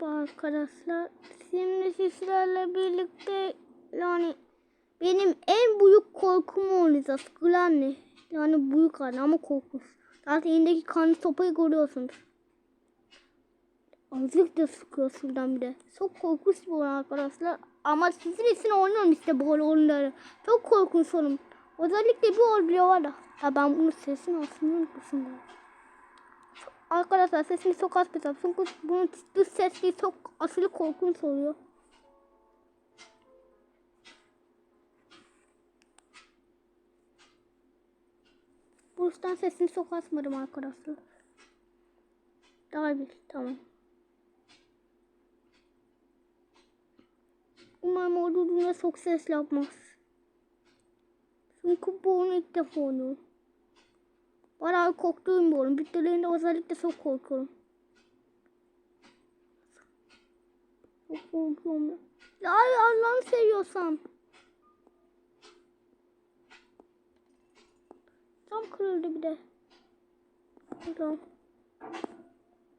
Merhaba arkadaşlar. Şimdi sizlerle birlikte yani benim en büyük korkumu oynayacağız. Granny. Yani büyük anne ama korkunç. Zaten elindeki kanlı sopayı görüyorsunuz. Azıcık da sıkıyor şuradan bir de. Çok korkunç bir oyun arkadaşlar. Ama sizin için oynuyorum işte bu oyunları. Çok korkunç oyun. Özellikle bir oyun var da. Ya ben bunun sesini aslında unutmuşum. Arkadaşlar sesini çok az kısam. Çünkü bunun dış sesi çok aşırı korkunç oluyor. Bu yüzden sesini çok asmadım arkadaşlar. Daha bir tamam. Umarım o durumda çok ses yapmaz. Çünkü bu oyunu ilk defa oynuyorum. Bayağı korktuğum bir oyun. Bitlerinde özellikle çok korkuyorum. Çok korkuyorum. ya. Allah'ını seviyorsan. Tam kırıldı bir de. Tamam.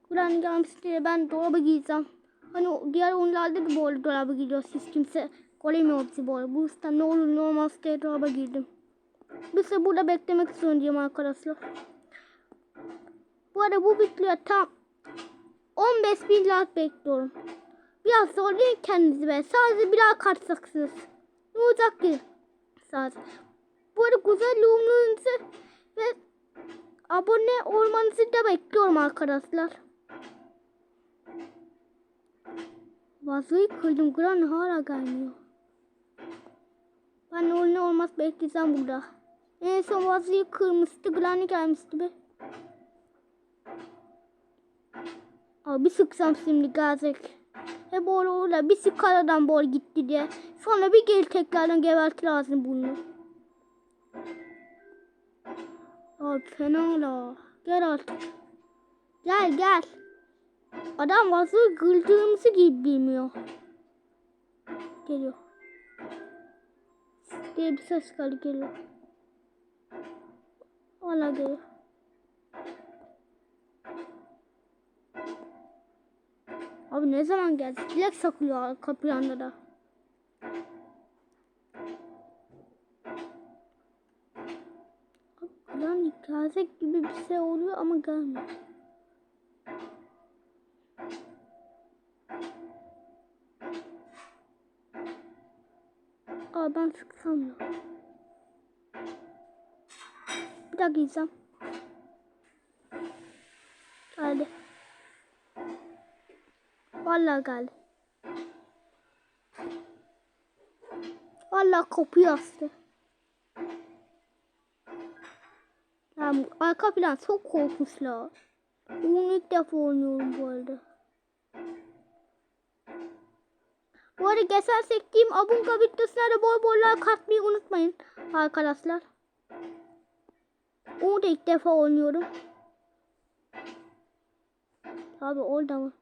Kur'an gelmiş diye ben dolaba giyeceğim. Hani diğer oyunlarda da böyle dolaba gidiyor. Siz kimse göremiyor bizi böyle. Bu yüzden ne olur ne olmaz diye dolaba girdim. Biz de burada beklemek zorundayım arkadaşlar. Bu arada bu bitliyor tam 15 bin like bekliyorum. Biraz zorlayın kendinizi be. Sadece bir like atsaksınız. Ne olacak ki? Sadece. Bu arada güzel yorumlarınızı ve abone olmanızı da bekliyorum arkadaşlar. Vazoyu kırdım. Gran hala gelmiyor. Ben oyunu olmaz bekleyeceğim burada. En son vazoyu kırmıştı. Granny gelmişti be. Abi sıksam şimdi gelecek. Hep böyle orada bir sık aradan bol gitti diye. Sonra bir geri tekrardan geberti lazım bunu. Abi fena la. Gel artık. Gel gel. Adam vazoyu kırdığımızı gibi bilmiyor. Geliyor. diye bir ses geldi geliyor. Valla geliyor. Abi ne zaman geldi? Dilek saklıyor kapı yanında da. Lan gelecek gibi bir şey oluyor ama gelmiyor. Aa ben sıksam ya. Daha giyeceğim. Geldi. Vallahi geldi. Vallahi kapıyı astı. Yani arka plan çok korkunçlar. Bunu ilk defa oynuyorum bu arada. Bu arada geçen sektiğim Abunga videosuna da bol bol like unutmayın arkadaşlar. Onu da ilk defa oynuyorum. Abi orada mı?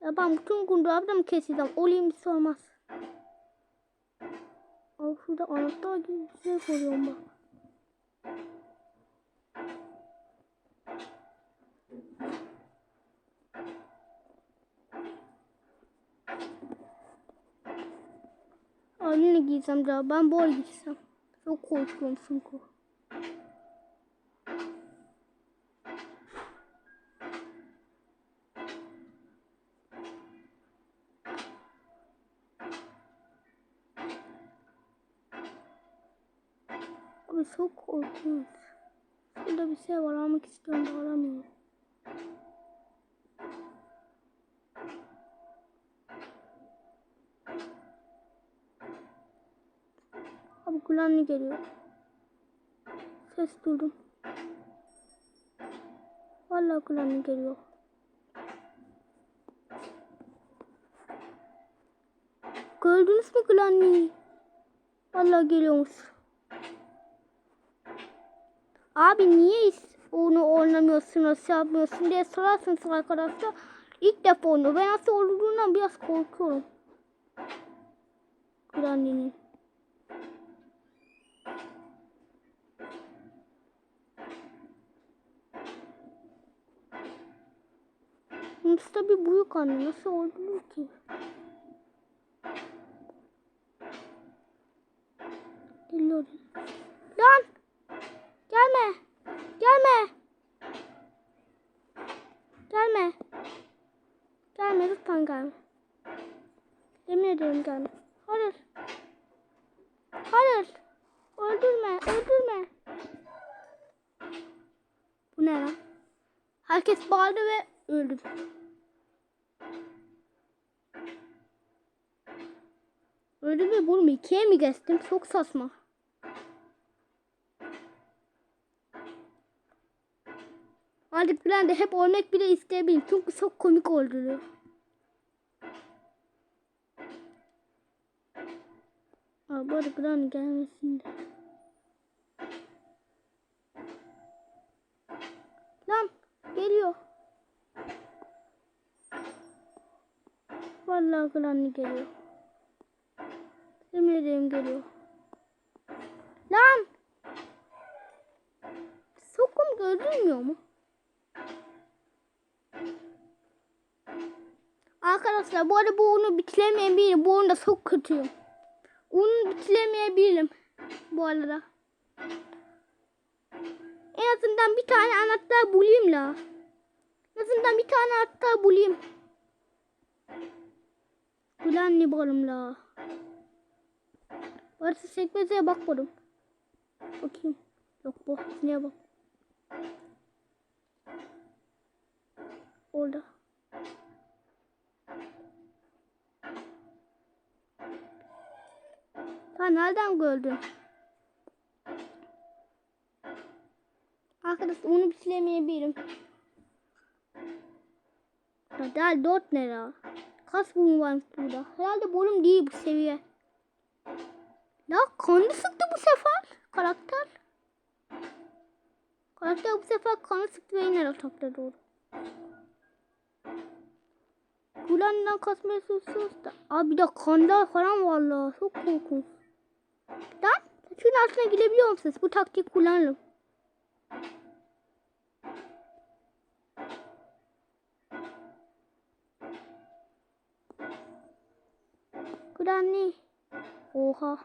Ya ben bütün gün dolapta mı keseceğim? Olayım bir şey olmaz. Abi şurada anahtar gibi bir şey koyuyorum bak. Abi ne giysem daha? Ben bol giysem. Çok korkuyorum çünkü. Abi çok korkunç. Burada bir şey var almak istiyorum da alamıyorum. Abi Granny geliyor. Ses duydum. Vallahi Granny geliyor. Gördünüz mü Granny'yi? Vallahi geliyormuş. Abi niye onu oynamıyorsun, nasıl yapmıyorsun diye sorarsınız arkadaşlar. İlk defa oynuyor. Ben nasıl olduğundan biraz korkuyorum. Granny'nin. Da bir büyük anne. Nasıl oldu ki? Geliyorum. Lan! Gelme! Gelme! Gelme! Gelme lütfen gelme. Yemin ediyorum gelme. Hayır. Hayır. Öldürme, öldürme. Bu ne? Herkes bağırdı ve öldüm. Öldüm ve bunu ikiye mi geçtim? Çok saçma. Artık ben de hep örnek bile isteyebilirim. Çünkü çok komik oldu. Abi Granny gelmesin de. Lan geliyor. Vallahi Granny geliyor. Yemin ederim geliyor. Lan! Sokum görünmüyor mu? Arkadaşlar bu arada bu oyunu bitiremeyebilirim. Bu oyunda çok kötüyüm. Onu bitiremeyebilirim bu arada. En azından bir tane anahtar bulayım la. En azından bir tane anahtar bulayım. Balım la. Varsa sekmezeye bakmadım. Bakayım. Yok bu. Neye bak. Orada. Sen nereden gördün? Arkadaşlar onu bitiremeyebilirim. Ya Del 4 bölüm varmış burada? Herhalde bölüm değil bu seviye. Ya kanı sıktı bu sefer karakter. Karakter bu sefer kanı sıktı ve yine yatakta doğru. Gülen'den kasmaya çalışıyoruz da. Abi bir de kanlar falan var la. Çok korkunç. Lan şunun altına girebiliyor musunuz? Bu taktik kullanırım. Granny. Oha.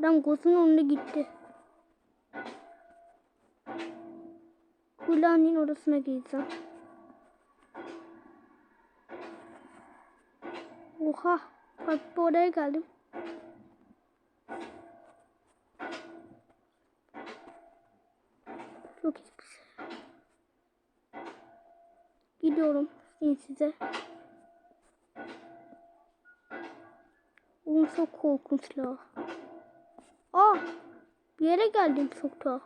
Adam gözünün önüne gitti. Granny'nin odasına gireceğim. Oha. Bak bu odaya geldim. Çok şey. Gidiyorum size. Oğlum çok korkunç la. Aa, bir yere geldim çok tuhaf.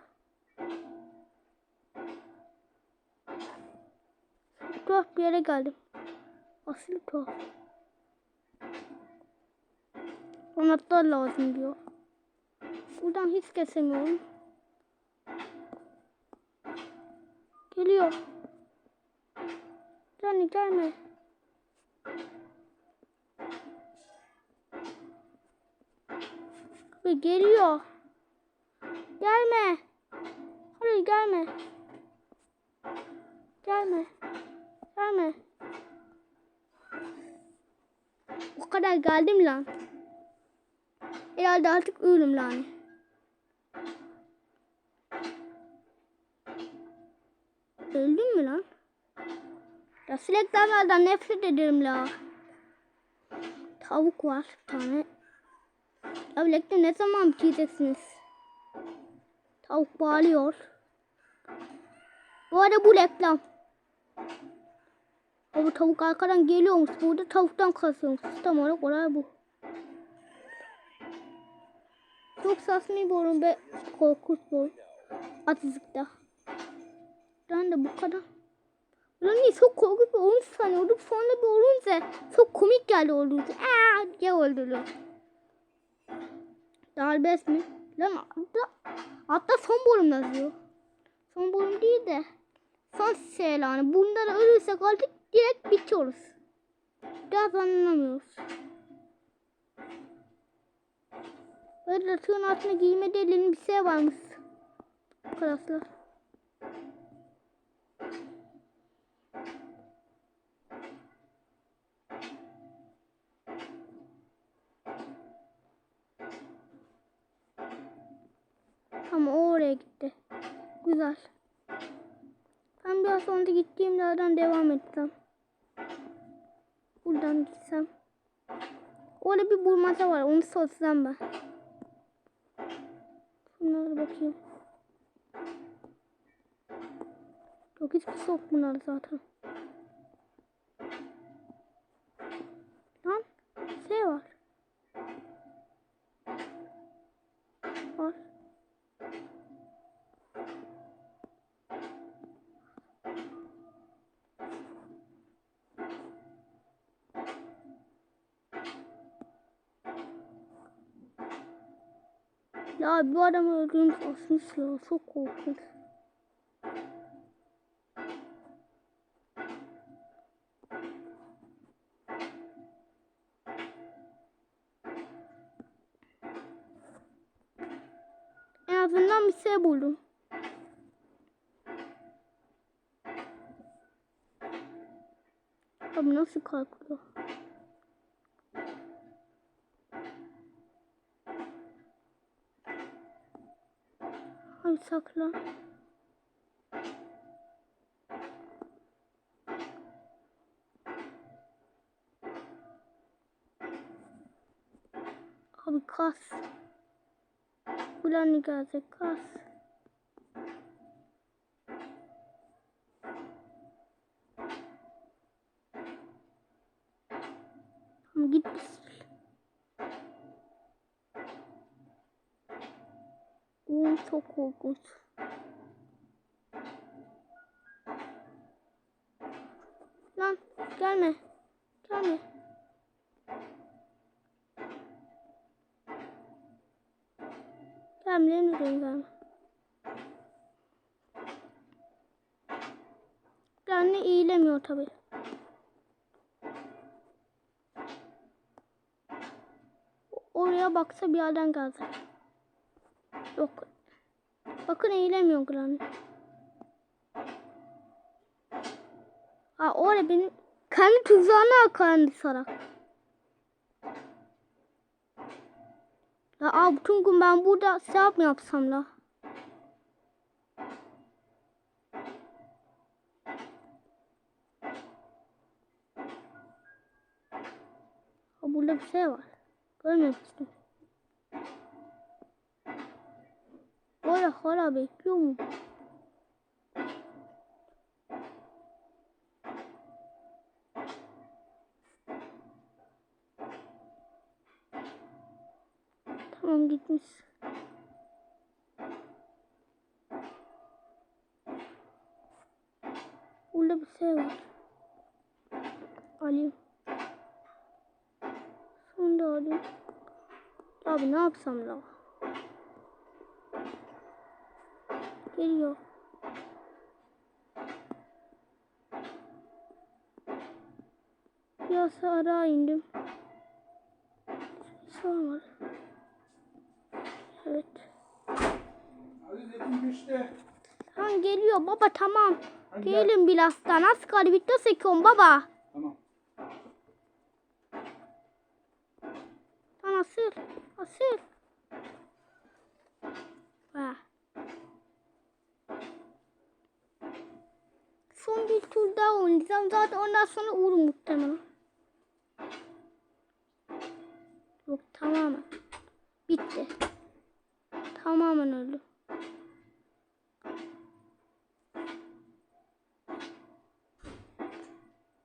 Çok tuhaf bir yere geldim. Asıl tuhaf. Anahtar lazım diyor. Buradan hiç kesemiyorum. Geliyor. Johnny gelme. Ve geliyor. Gelme. Hayır gelme. Gelme. Gelme. O kadar geldim lan. Herhalde artık ölüm lan. Öldün mü lan? Ya sineklerden nefret ederim la. Tavuk var bir tane. Ya ne zaman bitireceksiniz? Tavuk bağırıyor. Bu arada bu reklam. Bu tavuk arkadan geliyormuş. Burada tavuktan kasıyormuş. Tam olarak olay bu. Çok saçma bir oyun ve korkunç bir oyun. Atızlıkta. Ben de bu kadar. Ulan çok korkunç bir oyun sanıyordum. Sonra bir olunca çok komik geldi olunca. Aaa diye öldürdüm. Darbes mi? Lan hatta, hatta son bölüm yazıyor. Son bölüm değil de son şey yani. Bundan ölürsek artık direkt bitiyoruz. Biraz anlamıyoruz. Böyle suyun altına giyme deliğinin bir şey varmış. Arkadaşlar. Ama o oraya gitti. Güzel. Ben biraz sonra gittiğim yerden devam etsem. Buradan gitsem. Orada bir bulmaca var. Onu sorsam ben. Bunlara bakayım. Yok hiçbir şey yok bunlar zaten. Ya bu adamı öldürmüş asmışlar. Çok korkunç. En azından bir şey buldum. Abi nasıl kalkıyor? Ay saklan. Abi kas. Ulan ne kas. Oo, çok korkunç. Lan gelme. Gelme. Gelme diyorum gelme. Yani iyilemiyor tabii. Oraya baksa bir yerden gelecek. Yok. Bakın eğilemiyor Granny. Ha orada benim kendi tuzağına kendi sarak. Ya abi bütün gün ben burada şey yap mı yapsam la? Burada bir şey var. Görmemiştim. Hala hala bekliyor mu? Tamam gitmiş. Burada bir şey var. Alayım. Sonra da alayım. Abi ne yapsam la? Geliyor. Biraz ara indim. Şu var. Evet. Tamam geliyor baba tamam. Hadi gel. Gelin birazdan. Az kaldı bitti sekiyorum baba. Tamam. Tamam asıl. Asıl. Ha. Bir tur daha oynayacağım. Zaten ondan sonra uğur muhtemelen. Yok tamamen. Bitti. Tamamen öldü.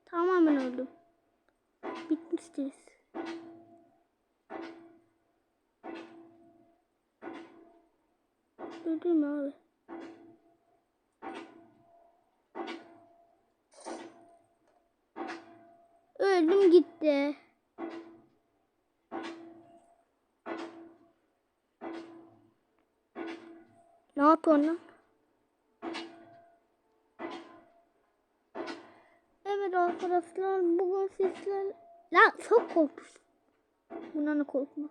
Tamamen öldüm. Bitmiştiriz. Öldüm abi. Yapıyorsun lan? Evet arkadaşlar bugün sizler... Lan çok korkmuştum. Bundan da korkma.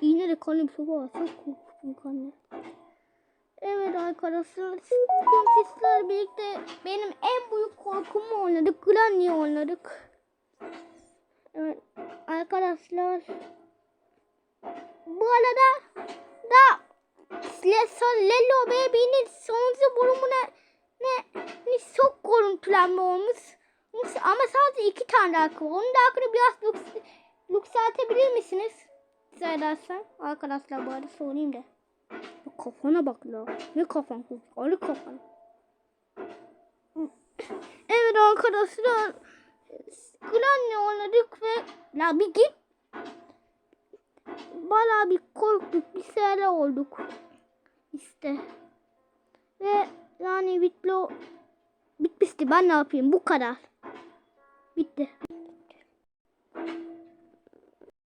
Yine de kanım soba var. Çok korkmuştum kanım. Evet arkadaşlar bugün sizler birlikte benim en büyük korkumu oynadık. Granny oynadık. Evet arkadaşlar bu arada da Le- Lello Baby'nin sonuncu bölümüne ne, ne çok görüntülenme olmuş. Ama sadece iki tane var. Onun da arkını biraz yükseltebilir misiniz? Rica edersen. Arkadaşlar arada sorayım da. Kafana bak la. Ne kafan? Ali kafan. Evet arkadaşlar. Granny oynadık ve la bir git. Bala bir korktuk. Bir şeyler olduk. İşte. Ve yani video bitmişti. Ben ne yapayım? Bu kadar. Bitti.